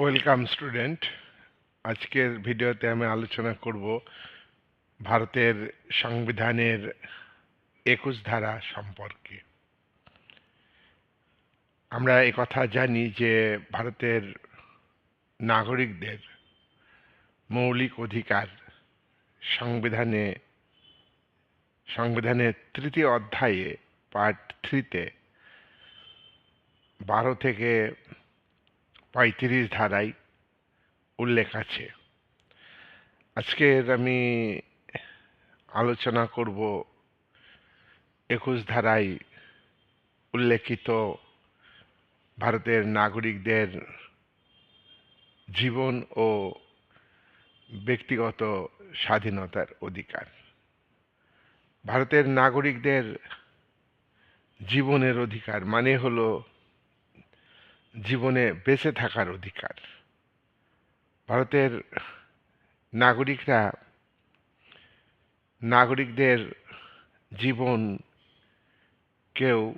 Welcome student. আজকের ভিডিওতে আমি আলোচনা করব ভারতের সংবিধানের একুশ ধারা সম্পর্কে। আমরা কথা জানি যে ভারতের নাগরিকদের মৌলিক অধিকার সংবিধানে, সংবিধানের তৃতীয় অধ্যায়ে পার্ট থ্রিতে বারো থেকে পঁয়ত্রিশ ধারায় উল্লেখ আছে। আজকের আমি আলোচনা করব একুশ ধারায় উল্লেখিত ভারতের নাগরিকদের জীবন ও ব্যক্তিগত স্বাধীনতার অধিকার। ভারতের নাগরিকদের জীবনের অধিকার মানে হলো জীবনে বেঁচে থাকার অধিকার। ভারতের নাগরিকরা, নাগরিকদের জীবন কেউ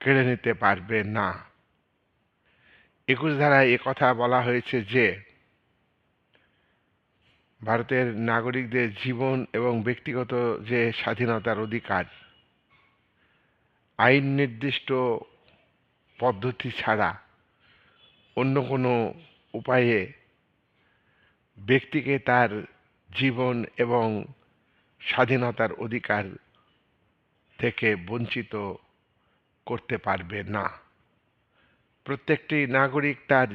কেড়ে নিতে পারবে না। একুশ ধারায় কথা বলা হয়েছে যে, ভারতের নাগরিকদের জীবন এবং ব্যক্তিগত যে স্বাধীনতার অধিকার, আইন নির্দিষ্ট পদ্ধতি ছাড়া অন্য কোনো উপায়ে ব্যক্তিকে তার জীবন এবং স্বাধীনতার অধিকার থেকে বঞ্চিত করতে পারবে না। প্রত্যেকটি নাগরিক তার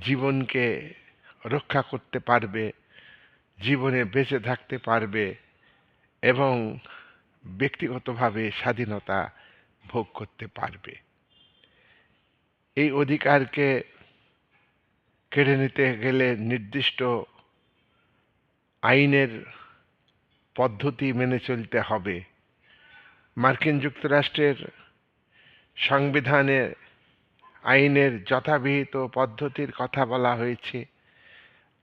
জীবনকে রক্ষা করতে পারবে, জীবনে বেঁচে থাকতে পারবে এবং ব্যক্তিগতভাবে স্বাধীনতা ভোগ করতে পারবে। এই অধিকারকে কেড়ে নিতে গেলে নির্দিষ্ট আইনের পদ্ধতি মেনে চলতে হবে। মার্কিন যুক্তরাষ্ট্রের সংবিধানে আইনের যথাবিহিত পদ্ধতির কথা বলা হয়েছে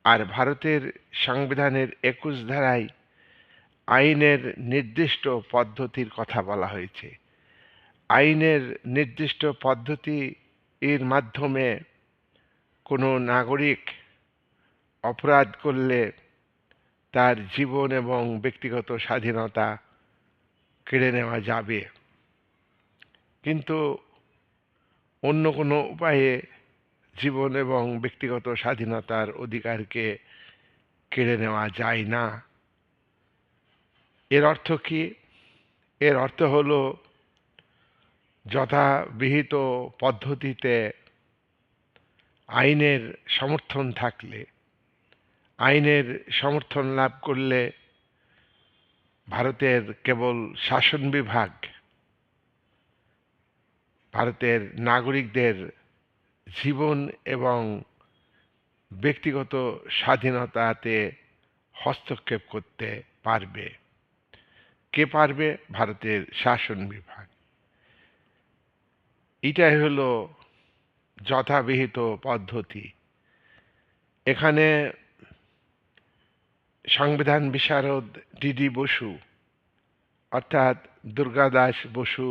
আর ভারতের সংবিধানের একুশ ধারায় আইনের নির্দিষ্ট পদ্ধতির কথা বলা হয়েছে। আইনের নির্দিষ্ট পদ্ধতি এর মাধ্যমে কোনো নাগরিক অপরাধ করলে তার জীবন এবং ব্যক্তিগত স্বাধীনতা কেড়ে নেওয়া যাবে। কিন্তু অন্য কোনো উপায়ে জীবন এবং ব্যক্তিগত স্বাধীনতার অধিকারকে কেড়ে নেওয়া যায় না। এর অর্থ কি? এর অর্থ হলো যথাবিহিত পদ্ধতিতে আইনের সমর্থন থাকলে, আইনের সমর্থন লাভ করলে ভারতের কেবল শাসন বিভাগ, ভারতের নাগরিকদের জীবন এবং ব্যক্তিগত স্বাধীনতাতে হস্তক্ষেপ করতে পারবে। কে পারবে? ভারতের শাসন বিভাগ। এটাই হলো যথাবিহিত পদ্ধতি। এখানে সংবিধান বিশারদ ডিডি বসু, অর্থাৎ দুর্গাদাস বসু,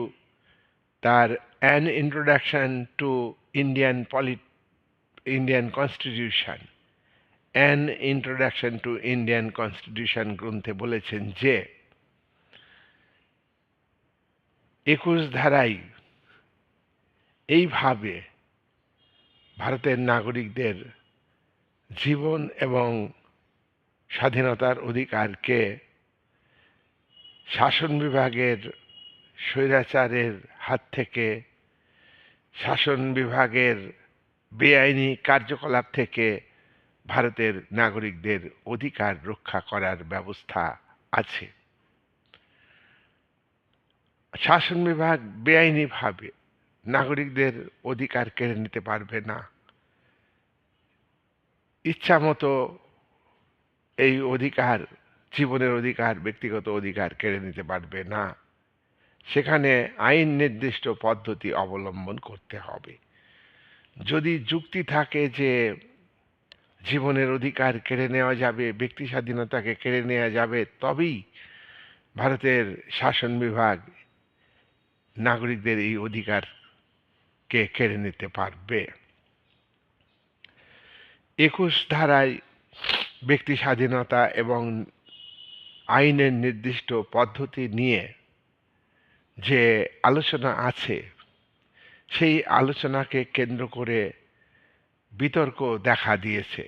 তার an introduction to Indian poly Indian constitution an introduction to Indian constitution গ্রন্থে বলেছেন যে, একুশ ধারায় এইভাবে ভারতের নাগরিকদের জীবন এবং স্বাধীনতার অধিকারকে শাসন বিভাগের স্বৈরাচারের হাত থেকে, শাসন বিভাগের বেআইনি কার্যকলাপ থেকে ভারতের নাগরিকদের অধিকার রক্ষা করার ব্যবস্থা আছে। শাসন বিভাগ বেআইনিভাবে নাগরিকদের অধিকার কেড়ে নিতে পারবে না। ইচ্ছা মতো এই অধিকার, জীবনের অধিকার, ব্যক্তিগত অধিকার কেড়ে নিতে পারবে না। সেখানে আইন নির্দিষ্ট পদ্ধতি অবলম্বন করতে হবে। যদি যুক্তি থাকে যে জীবনের অধিকার কেড়ে নেওয়া যাবে, ব্যক্তি স্বাধীনতাকে কেড়ে নেওয়া যাবে, তবেই ভারতের শাসন বিভাগ নাগরিকদের এই অধিকারকে কেড়ে নিতে পারবে? একুশ ধারায় ব্যক্তি স্বাধীনতা এবং আইনের নির্দিষ্ট পদ্ধতি নিয়ে যে আলোচনা আছে, সেই আলোচনাকে কেন্দ্র করে বিতর্ক দেখা দিয়েছে।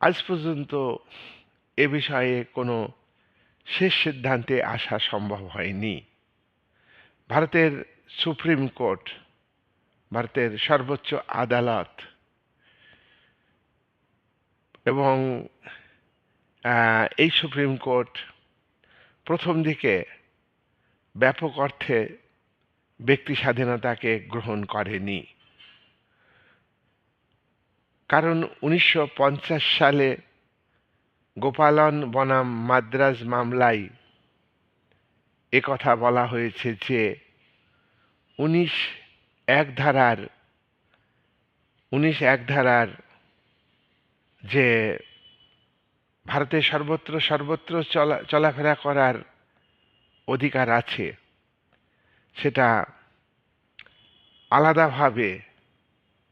আজ পর্যন্ত এ বিষয়ে কোনো শেষ সিদ্ধান্তে আসা সম্ভব হয়নি। ভারতের সুপ্রিম কোর্ট ভারতের সর্বোচ্চ আদালত এবং এই সুপ্রিম কোর্ট প্রথম দিকে ব্যাপক অর্থে ব্যক্তি স্বাধীনতাকে গ্রহণ করেনি। কারণ উনিশশো পঞ্চাশ সালে গোপালন বনাম মাদ্রাজ মামলায় কথা বলা হয়েছে যে উনিশ এক ধারার, উনিশ এক ধারার যে ভারতে সর্বত্র সর্বত্র চলা, চলাফেরা করার অধিকার আছে, সেটা আলাদাভাবে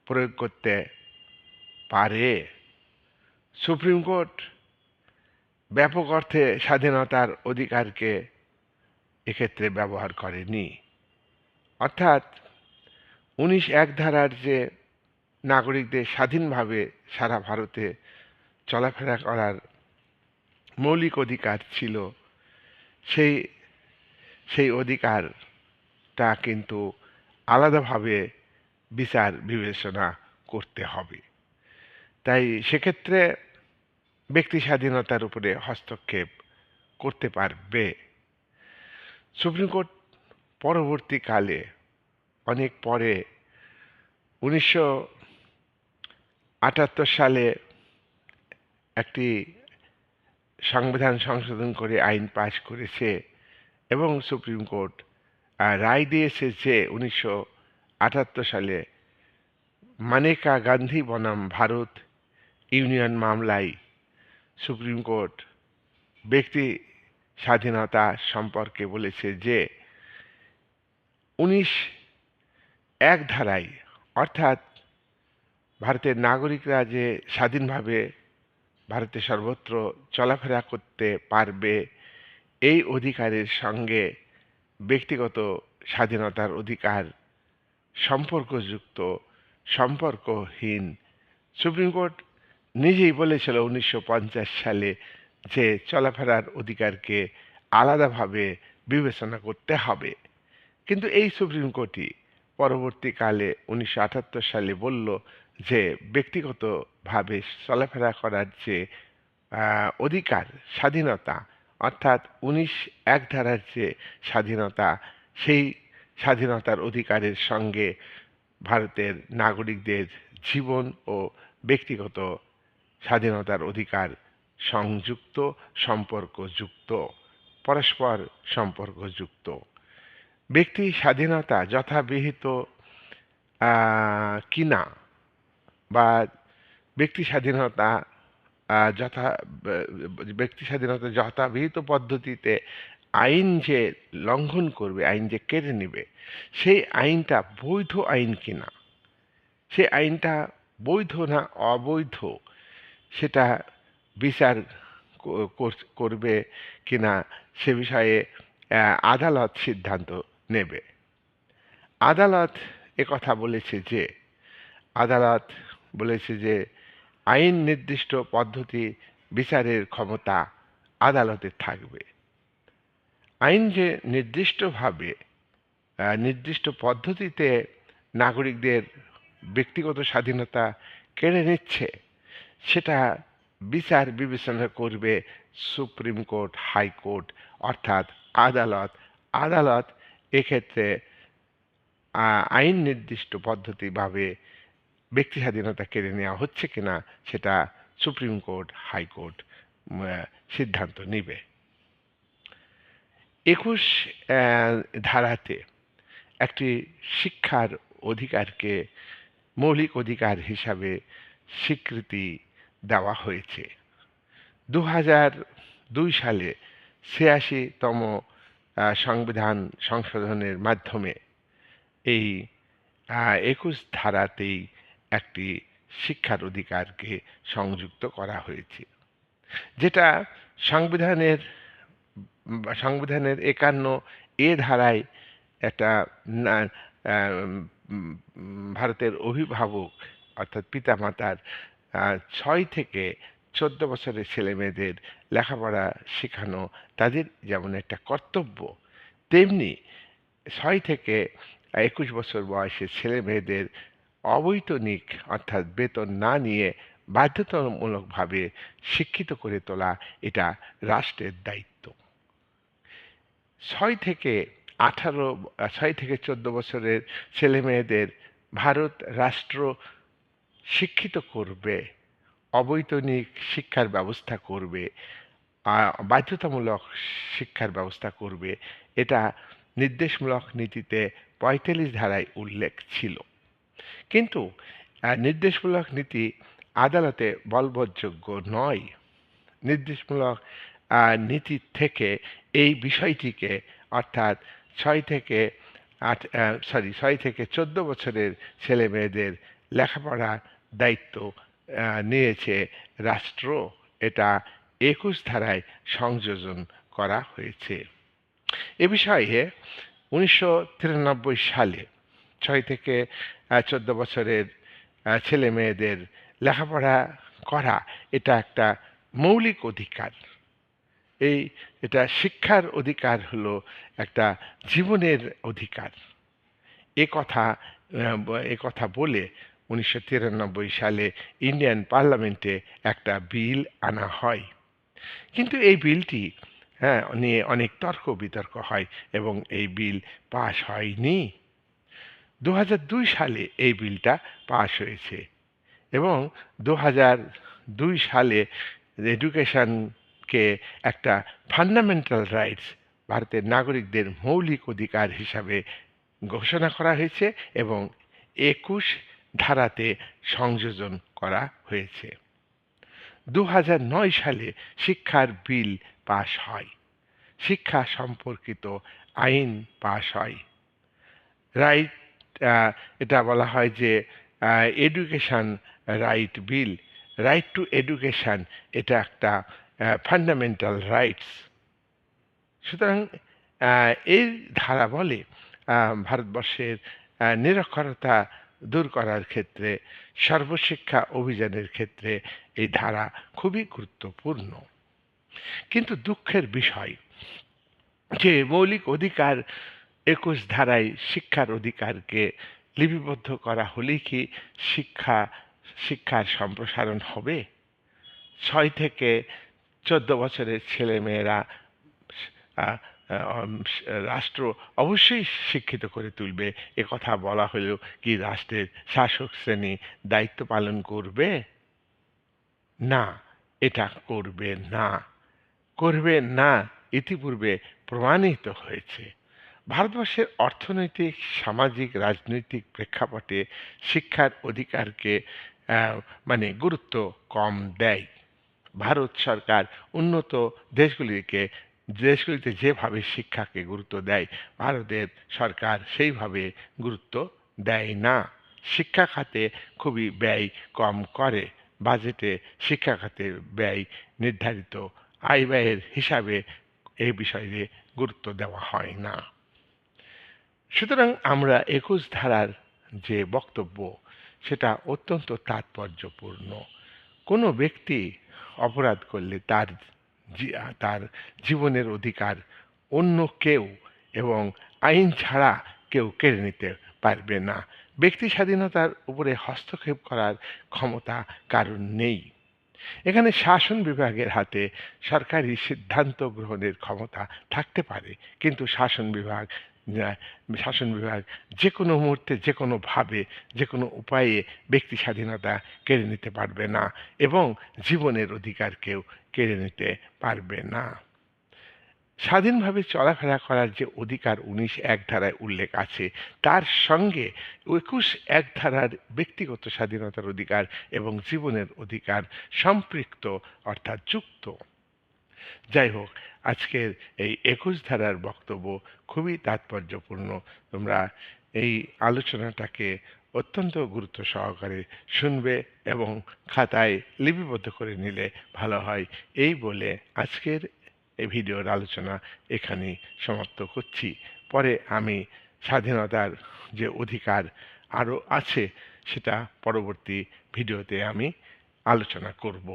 প্রয়োগ করতে পারে। সুপ্রিম কোর্ট ব্যাপক অর্থে স্বাধীনতার অধিকারকে এক্ষেত্রে ব্যবহার করেনি। অর্থাৎ উনিশ এক ধারার যে নাগরিকদের স্বাধীনভাবে সারা ভারতে চলাফেরা করার মৌলিক অধিকার ছিল, সেই সেই অধিকারটা কিন্তু আলাদাভাবে বিচার বিবেচনা করতে হবে। তাই সেক্ষেত্রে ব্যক্তি স্বাধীনতার উপরে হস্তক্ষেপ করতে পারবে। সুপ্রিম কোর্ট পরবর্তীকালে অনেক পরে উনিশশো আটাত্তর সালে একটি সংবিধান সংশোধন করে আইন পাশ করেছে এবং সুপ্রিম কোর্ট রায় দিয়েছে যে উনিশশো আটাত্তর সালে মানেকা গান্ধী বনাম ভারত ইউনিয়ন মামলায় সুপ্রিম কোর্ট ব্যক্তি স্বাধীনতা সম্পর্কে বলেছে যে উনিশ এক ধারায় অর্থাৎ ভারতের নাগরিকরা যে স্বাধীনভাবে ভারতে সর্বত্র চলাফেরা করতে পারবে, এই অধিকারের সঙ্গে ব্যক্তিগত স্বাধীনতার অধিকার সম্পর্কযুক্ত, সম্পর্কহীন। সুপ্রিম কোর্ট নিজেই বলেছিল উনিশশো পঞ্চাশ সালে যে চলাফেরার অধিকারকে আলাদাভাবে বিবেচনা করতে হবে। কিন্তু এই সুপ্রিম কোর্টই পরবর্তীকালে উনিশশো আটাত্তর সালে বলল যে ব্যক্তিগতভাবে চলাফেরা করার যে অধিকার, স্বাধীনতা, অর্থাৎ উনিশ এক ধারার যে স্বাধীনতা, সেই স্বাধীনতার অধিকারের সঙ্গে ভারতের নাগরিকদের জীবন ও ব্যক্তিগত স্বাধীনতার অধিকার সংযুক্ত, সম্পর্কযুক্ত, পরস্পর সম্পর্কযুক্ত। ব্যক্তি স্বাধীনতা যথাবিহিত কিনা বা ব্যক্তি স্বাধীনতা যথা ব্যক্তি স্বাধীনতা যথাবিহিত পদ্ধতিতে আইন যে লঙ্ঘন করবে, আইন যে কেড়ে নেবে, সেই আইনটা বৈধ আইন কিনা? সেই আইনটা বৈধ না অবৈধ? সেটা বিচার করবে কিনা সে বিষয়ে আদালত সিদ্ধান্ত নেবে। আদালত কথা বলেছে যে, আদালত বলেছে যে, আইন নির্দিষ্ট পদ্ধতি বিচারের ক্ষমতা আদালতের থাকবে। আইন যে নির্দিষ্টভাবে নির্দিষ্ট পদ্ধতিতে নাগরিকদের ব্যক্তিগত স্বাধীনতা কেড়ে নিচ্ছে, সেটা বিচার বিবেচনা করবে সুপ্রিম কোর্ট, হাইকোর্ট, অর্থাৎ আদালত। আদালত এক্ষেত্রে আইন নির্দিষ্ট পদ্ধতিভাবে ব্যক্তি স্বাধীনতা কেড়ে নেওয়া হচ্ছে কিনা সেটা সুপ্রিম কোর্ট, হাইকোর্ট সিদ্ধান্ত নেবে। একুশ ধারাতে একটি শিক্ষার অধিকারকে মৌলিক অধিকার হিসাবে স্বীকৃতি দেওয়া হয়েছে। দু দুই সালে ছিয়াশিতম সংবিধান সংশোধনের মাধ্যমে এই একুশ ধারাতেই একটি শিক্ষার অধিকারকে সংযুক্ত করা হয়েছে, যেটা সংবিধানের সংবিধানের একান্ন এ ধারায় একটা ভারতের অভিভাবক অর্থাৎ পিতামাতার ছয় থেকে চোদ্দ বছরের ছেলে মেয়েদের লেখাপড়া শেখানো তাদের যেমন একটা কর্তব্য, তেমনি ছয় থেকে একুশ বছর বয়সের ছেলে মেয়েদের অবৈতনিক অর্থাৎ বেতন না নিয়ে বাধ্যতামূলকভাবে শিক্ষিত করে তোলা এটা রাষ্ট্রের দায়িত্ব। ছয় থেকে আঠারো, ছয় থেকে চোদ্দ বছরের ছেলে মেয়েদের ভারত রাষ্ট্র শিক্ষিত করবে অবৈতনিক শিক্ষার ব্যবস্থা করবে বাধ্যতামূলক শিক্ষার ব্যবস্থা করবে, এটা নির্দেশমূলক নীতিতে পঁয়তাল্লিশ ধারায় উল্লেখ ছিল। কিন্তু নির্দেশমূলক নীতি আদালতে বলবৎযোগ্য নয়। নির্দেশমূলক নীতি থেকে এই বিষয়টিকে, অর্থাৎ ছয় থেকে আট সরি ছয় থেকে চোদ্দ বছরের ছেলে মেয়েদের লেখাপড়ার দায়িত্ব নিয়েছে রাষ্ট্র এটা একুশ ধারায় সংযোজন করা হয়েছে। এ বিষয়ে উনিশশো তিরানব্বই সালে ছয় থেকে চোদ্দ বছরের ছেলে মেয়েদের লেখাপড়া করা এটা একটা মৌলিক অধিকার। এই এটা শিক্ষার অধিকার হলো একটা জীবনের অধিকার। এ কথা এ কথা বলে উনিশশো তিরানব্বই সালে ইন্ডিয়ান পার্লামেন্টে একটা বিল আনা হয়। কিন্তু এই বিলটি হ্যাঁ নিয়ে অনেক তর্ক বিতর্ক হয় এবং এই বিল পাশ হয়নি। দু সালে এই বিলটা পাশ হয়েছে এবং দু দুই সালে এডুকেশনকে একটা ফান্ডামেন্টাল রাইটস ভারতের নাগরিকদের মৌলিক অধিকার হিসাবে ঘোষণা করা হয়েছে এবং একুশ ধারাতে সংযোজন করা হয়েছে। দু সালে শিক্ষার বিল পাশ হয়। শিক্ষা সম্পর্কিত আইন পাশ হয়। রাইট এটা বলা হয় যে education right bill. Right to education, এটা একটা ফান্ডামেন্টাল রাইটস। সুতরাং এই ধারা বলে ভারতবর্ষের নিরক্ষরতা দূর করার ক্ষেত্রে সর্বশিক্ষা অভিযানের ক্ষেত্রে এই ধারা খুবই গুরুত্বপূর্ণ। কিন্তু দুঃখের বিষয় যে মৌলিক অধিকার একুশ ধারায় শিক্ষার অধিকারকে লিপিবদ্ধ করা হলেই কি শিক্ষা শিক্ষার সম্প্রসারণ হবে? ছয় থেকে চোদ্দ বছরের ছেলে মেয়েরা আহ, আহ, রাষ্ট্র অবশ্যই শিক্ষিত করে তুলবে। এ কথা বলা হলেও কি রাষ্ট্রের শাসক শ্রেণি দায়িত্ব পালন করবে? না, এটা করবে না। করবে না, ইতিপূর্বে প্রমাণিত হয়েছে। ভারতবর্ষের অর্থনৈতিক, সামাজিক, রাজনৈতিক প্রেক্ষাপটে শিক্ষার অধিকারকে মানে গুরুত্ব কম দেয়। ভারত সরকার উন্নত দেশগুলিকে দেশগুলিতে যেভাবে শিক্ষাকে গুরুত্ব দেয়, ভারতের সরকার সেইভাবে গুরুত্ব দেয় না। শিক্ষা খাতে খুবই ব্যয় কম করে। বাজেটে শিক্ষা খাতের ব্যয় নির্ধারিত। আয় ব্যয়ের হিসাবে এই বিষয়ে গুরুত্ব দেওয়া হয় না। সুতরাং আমরা একুশ ধারার যে বক্তব্য, সেটা অত্যন্ত তাৎপর্যপূর্ণ। কোনো ব্যক্তি অপরাধ করলে তার তার জীবনের অধিকার অন্য কেউ এবং আইন ছাড়া কেউ কেড়ে নিতে পারবে না। ব্যক্তি স্বাধীনতার উপরে হস্তক্ষেপ করার ক্ষমতা কারণ নেই। এখানে শাসন বিভাগের হাতে সরকারি সিদ্ধান্ত গ্রহণের ক্ষমতা থাকতে পারে, কিন্তু শাসন বিভাগ শাসন বিভাগ যে কোনো মুহূর্তে যে কোনোভাবে যে কোনো উপায়ে ব্যক্তি স্বাধীনতা কেড়ে নিতে পারবে না এবং জীবনের অধিকার কেউ কেড়ে নিতে পারবে না। স্বাধীনভাবে চলাফেরা করার যে অধিকার উনিশ এক ধারায় উল্লেখ আছে, তার সঙ্গে একুশ এক ধারার ব্যক্তিগত স্বাধীনতার অধিকার এবং জীবনের অধিকার সম্পৃক্ত অর্থাৎ যুক্ত। যাই হোক আজকের এই একুশ ধারার বক্তব্য খুবই তাৎপর্যপূর্ণ। তোমরা এই আলোচনাটাকে অত্যন্ত গুরুত্ব সহকারে শুনবে এবং খাতায় লিপিবদ্ধ করে নিলে ভালো হয়। এই বলে আজকের এই ভিডিওর আলোচনা এখানেই সমাপ্ত করছি। পরে আমি স্বাধীনতার যে অধিকার আরও আছে, সেটা পরবর্তী ভিডিওতে আমি আলোচনা করব।